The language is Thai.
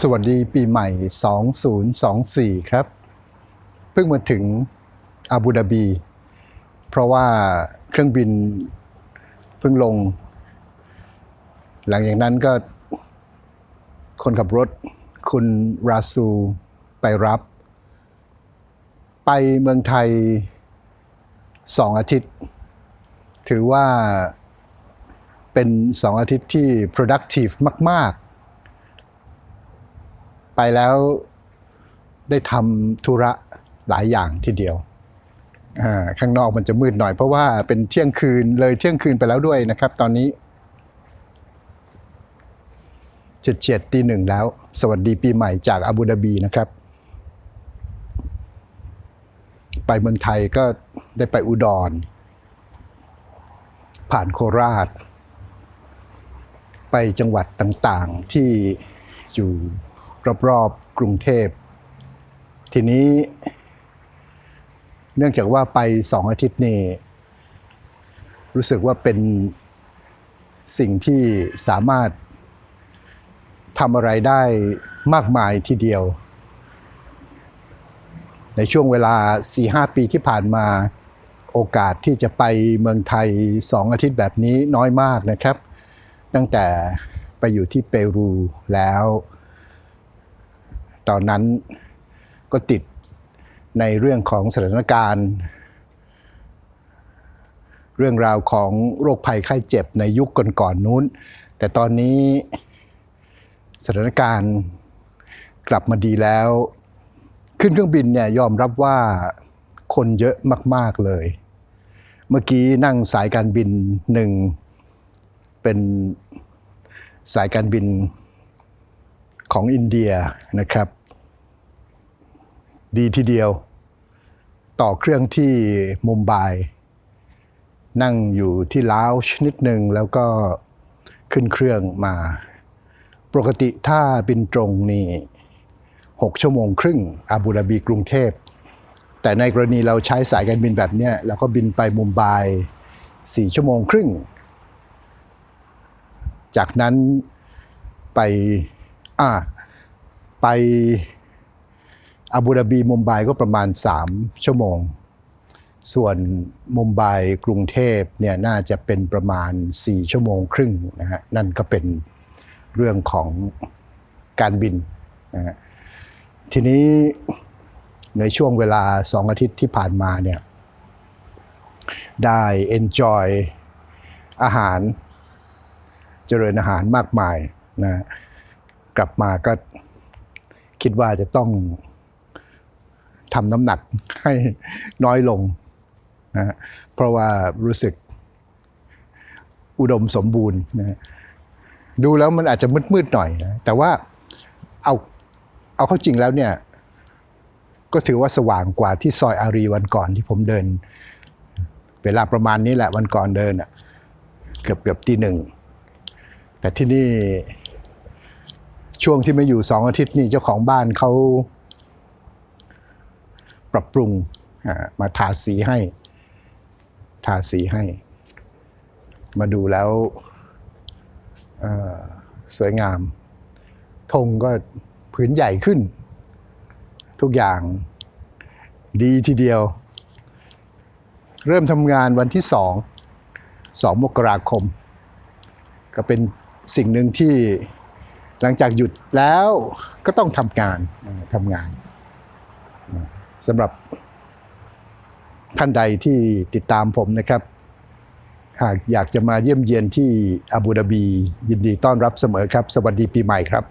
สวัสดีปีใหม่ 2024 ครับ เพิ่งมาถึงอาบูดาบี เพราะว่าเครื่องบินเพิ่งลง หลังจากนั้นก็คนขับรถคุณราซูไปรับ ไปเมืองไทยสองอาทิตย์ ถือว่าเป็นสองอาทิตย์ที่ productive มาก ไปแล้วได้ทำธุระหลายอย่างทีเดียวข้างนอกมันจะมืดหน่อยเพราะว่าเป็นเที่ยงคืนเลยเที่ยงคืนไปแล้วด้วยนะครับ ตอนนี้เฉียดเฉียดตีหนึ่งแล้ว สวัสดีปีใหม่จากอาบูดาบีนะครับ ไปเมืองไทยก็ได้ไปอุดร ผ่านโคราช ไปจังหวัดต่างๆที่อยู่ รอบๆกรุงเทพ ทีนี้ เนื่องจากว่าไปสองอาทิตย์นี่รู้สึกว่าเป็นสิ่งที่สามารถทำอะไรได้มากมายทีเดียว ในช่วงเวลา 4-5 ปีที่ผ่านมาโอกาสที่จะไปเมืองไทยสองอาทิตย์แบบนี้น้อยมากนะครับ ตั้งแต่ไปอยู่ที่เปรูแล้ว ตอนนั้นก็ติดในเรื่องของสถานการณ์ เรื่องราวของโรคภัยไข้เจ็บในยุคก่อนๆนู้น แต่ตอนนี้สถานการณ์กลับมาดีแล้ว ขึ้นเครื่องบินเนี่ยยอมรับว่าคนเยอะมาก ๆ เลย เมื่อกี้นั่งสายการบินหนึ่งเป็นสายการบิน ของอินเดียนะครับ ดีทีเดียว ต่อเครื่องที่มุมไบนั่งอยู่ที่ลาวชนิดหนึ่งแล้วก็ขึ้นเครื่องมา ปกติถ้าบินตรงนี่6ชั่วโมงครึ่งอาบูดาบีกรุงเทพ แต่ในกรณีเราใช้สายการบินแบบนี้ยเราก็บินไปมุมไบ4ชั่วโมงครึ่ง จากนั้นไป อ่าไปอาบูดาบีมุมไบก็ประมาณ 3 ชั่วโมง ส่วนมุมไบกรุงเทพเนี่ยน่าจะเป็นประมาณ 4 ชั่วโมงครึ่งนะฮะนั่นก็เป็นเรื่องของการบินนะฮะทีนี้ในช่วงเวลา 2 อาทิตย์ที่ผ่านมาเนี่ยได้ enjoy อาหาร เจริญอาหารมากมายนะ กลับมาก็คิดว่าจะต้องทำน้ำหนักให้น้อยลงนะฮะเพราะว่ารู้สึกอุดมสมบูรณ์นะดูแล้วมันอาจจะมืดๆหน่อยนะแต่ว่าเอาเอาเข้าจริงแล้วเนี่ย ก็ถือว่าสว่างกว่าที่ซอยอารีวันก่อนที่ผมเดิน เวลาประมาณนี้แหละวันก่อนเดินเกือบเกือบตีหนึ่งแต่ที่นี่ ช่วงที่ไม่อยู่สองอาทิตย์นี่เจ้าของบ้านเขาปรับปรุงมาทาสีให้ ทาสีให้ มาดูแล้วสวยงามธงก็ผืนใหญ่ขึ้น ทุกอย่างดีทีเดียว เริ่มทำงานวันที่สองสองมกราคม ก็เป็นสิ่งหนึ่งที่ หลังจากหยุดแล้วก็ต้องทำงานทำงานสำหรับท่านใดที่ติดตามผมนะครับ หากอยากจะมาเยี่ยมเยียนที่อาบูดาบี ยินดีต้อนรับเสมอครับ สวัสดีปีใหม่ครับ